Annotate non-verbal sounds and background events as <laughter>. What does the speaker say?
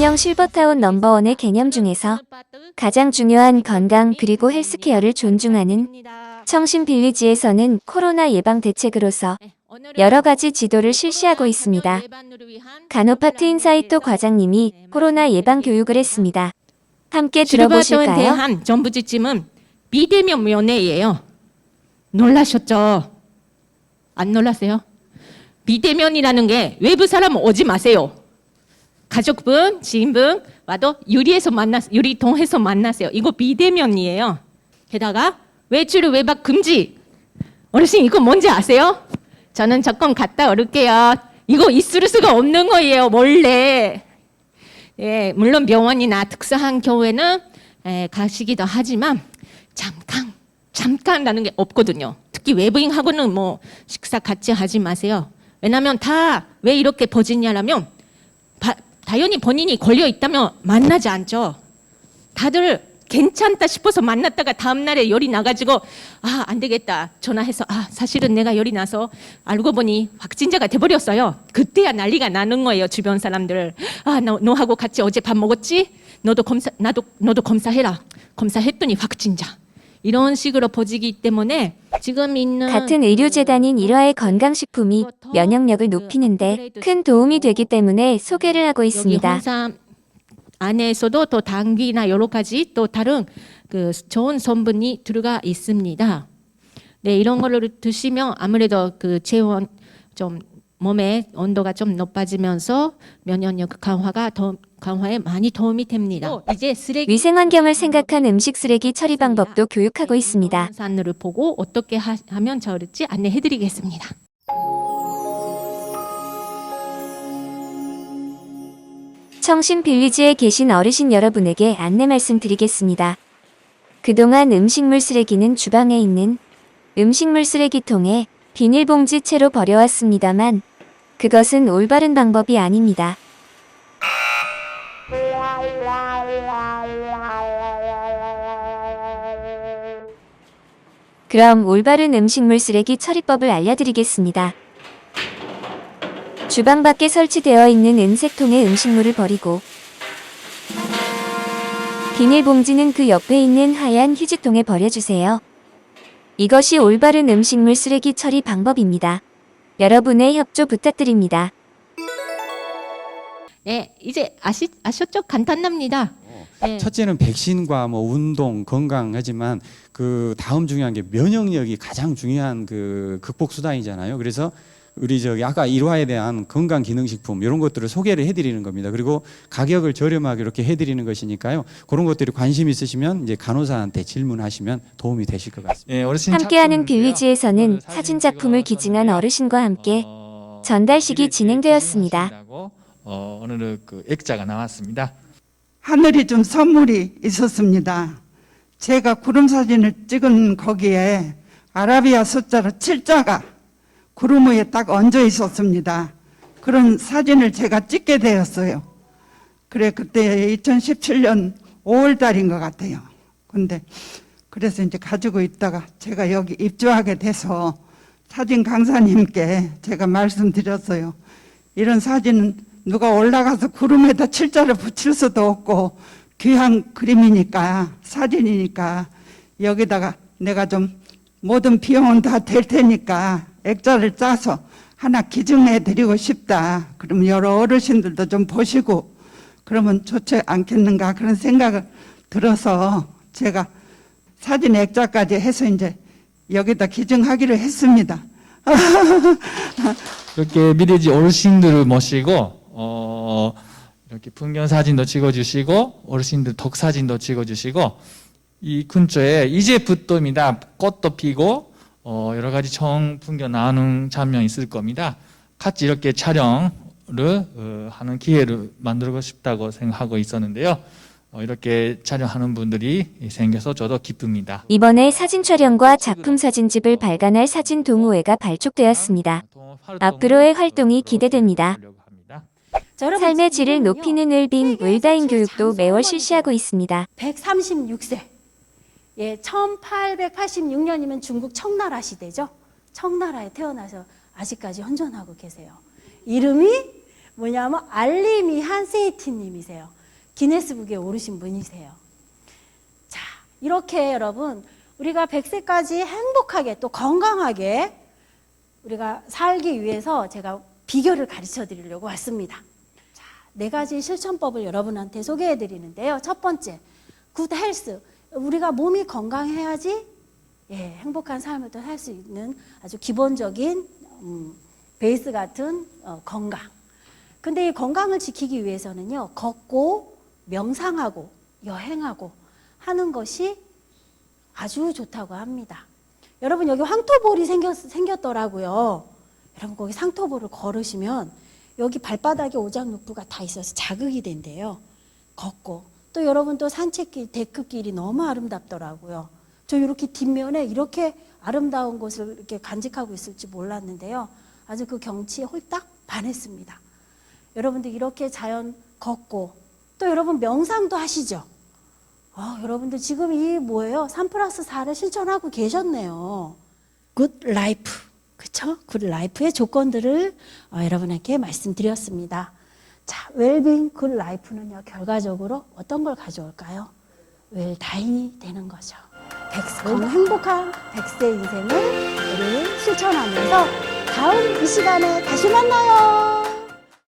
일명 실버타운 넘버원의 개념 중에서 가장 중요한 건강 그리고 헬스케어를 존중하는 청신 빌리지에서는 코로나 예방 대책으로서 여러 가지 지도를 실시하고 있습니다. 간호파트 인사이토 과장님이 코로나 예방 교육을 했습니다. 함께 들어보실까요? 대한 전부지침은 비대면 면회예요. 놀라셨죠? 안 놀라세요? 비대면이라는 게 외부 사람 오지 마세요. 가족분, 지인분 와도 유리에서 만나 유리통해서 만나세요. 이거 비대면이에요. 게다가 외출 외박 금지. 어르신 이거 뭔지 아세요? 저는 조금 갔다 올게요. 이거 있을 수가 없는 거예요. 원래. 예, 물론 병원이나 특수한 교회는 예, 가시기도 하지만 잠깐 잠깐라는 게 없거든요. 특히 외부인하고는 뭐 식사 같이 하지 마세요. 왜냐하면 다 왜 이렇게 퍼지냐라면 바- 당연히 본인이 걸려 있다면 만나지 않죠. 다들 괜찮다 싶어서 만났다가 다음 날에 열이 나가지고 아 안 되겠다 전화해서 아 사실은 내가 열이 나서 알고 보니 확진자가 돼버렸어요. 그때야 난리가 나는 거예요 주변 사람들. 아 너 너하고 같이 어제 밥 먹었지? 너도 검사 나도 너도 검사해라. 검사했더니 확진자. 이런 식으로 퍼지기 때문에 지금 있는 같은 의료재단인 일화의 건강식품이 면역력을 높이는데 큰 도움이 되기 때문에 소개를 하고 있습니다. 안에서도 또 당귀나 여러 가지 또 다른 그 좋은 성분이 들어가 있습니다. 네, 이런 거를 드시면 아무래도 그 체온 좀 몸의 온도가 좀 높아지면서 면역력 강화가 더 강화에 많이 도움이 됩니다. 또 이제 쓰레기 위생환경을 생각한 음식 쓰레기 처리 방법도 교육하고 있습니다. 산을 보고 어떻게 하, 하면 좋을지 안내해드리겠습니다. 청신 빌리지에 계신 어르신 여러분에게 안내 말씀드리겠습니다. 그동안 음식물 쓰레기는 주방에 있는 음식물 쓰레기통에 비닐봉지 채로 버려왔습니다만 그것은 올바른 방법이 아닙니다. 그럼 올바른 음식물 쓰레기 처리법을 알려드리겠습니다. 주방 밖에 설치되어 있는 은색통에 음식물을 버리고 비닐봉지는 그 옆에 있는 하얀 휴지통에 버려주세요. 이것이 올바른 음식물 쓰레기 처리 방법입니다. 여러분의 협조 부탁드립니다. 네, 이제 아시, 아셨죠? 간단합니다. 네. 첫째는 백신과 뭐 운동 건강하지만 그 다음 중요한 게 면역력이 가장 중요한 그 극복 수단이잖아요. 그래서 우리 저기 아까 일화에 대한 건강 기능 식품 이런 것들을 소개를 해드리는 겁니다. 그리고 가격을 저렴하게 이렇게 해드리는 것이니까요. 그런 것들이 관심 있으시면 이제 간호사한테 질문하시면 도움이 되실 것 같습니다. 예, 어르신 함께하는. 빌리지에서는 그 사진 작품을 기증한 어르신과 함께 어, 전달식이 진행되었습니다. 어, 오늘 그 액자가 나왔습니다. 하늘이 좀 선물이 있었습니다. 제가 구름 사진을 찍은 거기에 아라비아 숫자로 칠자가 구름 위에 딱 얹어 있었습니다. 그런 사진을 제가 찍게 되었어요. 그래, 그때 2017년 5월 달인 것 같아요. 근데 그래서 이제 가지고 있다가 제가 여기 입주하게 돼서 사진 강사님께 제가 말씀드렸어요. 이런 사진은 누가 올라가서 구름에다 칠자를 붙일 수도 없고 귀한 그림이니까 사진이니까 여기다가 내가 좀 모든 비용은 다 될 테니까 액자를 짜서 하나 기증해 드리고 싶다. 그럼 여러 어르신들도 좀 보시고 그러면 좋지 않겠는가 그런 생각을 들어서 제가 사진 액자까지 해서 이제 여기다 기증하기로 했습니다. <laughs> 이렇게 미래지 어르신들을 모시고 어, 이렇게 풍경 사진도 찍어주시고 어르신들 덕 사진도 찍어주시고 이 근처에 이제부터입니다. 꽃도 피고 어, 여러 가지 청 풍경 나오는 장면 있을 겁니다. 같이 이렇게 촬영을 어, 하는 기회를 만들고 싶다고 생각하고 있었는데요. 어, 이렇게 촬영하는 분들이 생겨서 저도 기쁩니다. 이번에 사진 촬영과 작품 사진집을 발간할 사진 동호회가 발족되었습니다. 앞으로의 활동이 기대됩니다. 삶의 질을 높이는 을빙 울다인 교육도 매월 실시하고 있습니다. 136세. 예, 1886년이면 중국 청나라 시대죠. 청나라에 태어나서 아직까지 현존하고 계세요. 이름이 뭐냐면 알림이 한세이티 님이세요. 기네스북에 오르신 분이세요. 자, 이렇게 여러분 우리가 100세까지 행복하게 또 건강하게 우리가 살기 위해서 제가 비결을 가르쳐 드리려고 왔습니다. 자, 네 가지 실천법을 여러분한테 소개해 드리는데요. 첫 번째, 굿 헬스. 우리가 몸이 건강해야지 예, 행복한 삶을 또 살 수 있는 아주 기본적인 음, 베이스 같은 어, 건강. 근데 이 건강을 지키기 위해서는요, 걷고 명상하고 여행하고 하는 것이 아주 좋다고 합니다. 여러분 여기 황토볼이 생겼, 생겼더라고요. 여러분 거기 상토볼을 걸으시면 여기 발바닥에 오장육부가 다 있어서 자극이 된대요. 걷고 또 여러분 또 산책길 데크길이 너무 아름답더라고요. 저 이렇게 뒷면에 이렇게 아름다운 곳을 이렇게 간직하고 있을지 몰랐는데요. 아주 그 경치에 홀딱 반했습니다. 여러분들 이렇게 자연 걷고 또 여러분 명상도 하시죠. 아, 여러분들 지금 이 뭐예요? 3 플러스 4를 실천하고 계셨네요. 굿 라이프. 그쵸? 굿 라이프의 조건들을 어, 여러분에게 말씀드렸습니다. 자, 웰빙 굿 라이프는요, 결과적으로 어떤 걸 가져올까요? 웰 다인이 되는 거죠. 백세, 건강 행복한 백세 인생을 우리 실천하면서 다음 이 시간에 다시 만나요.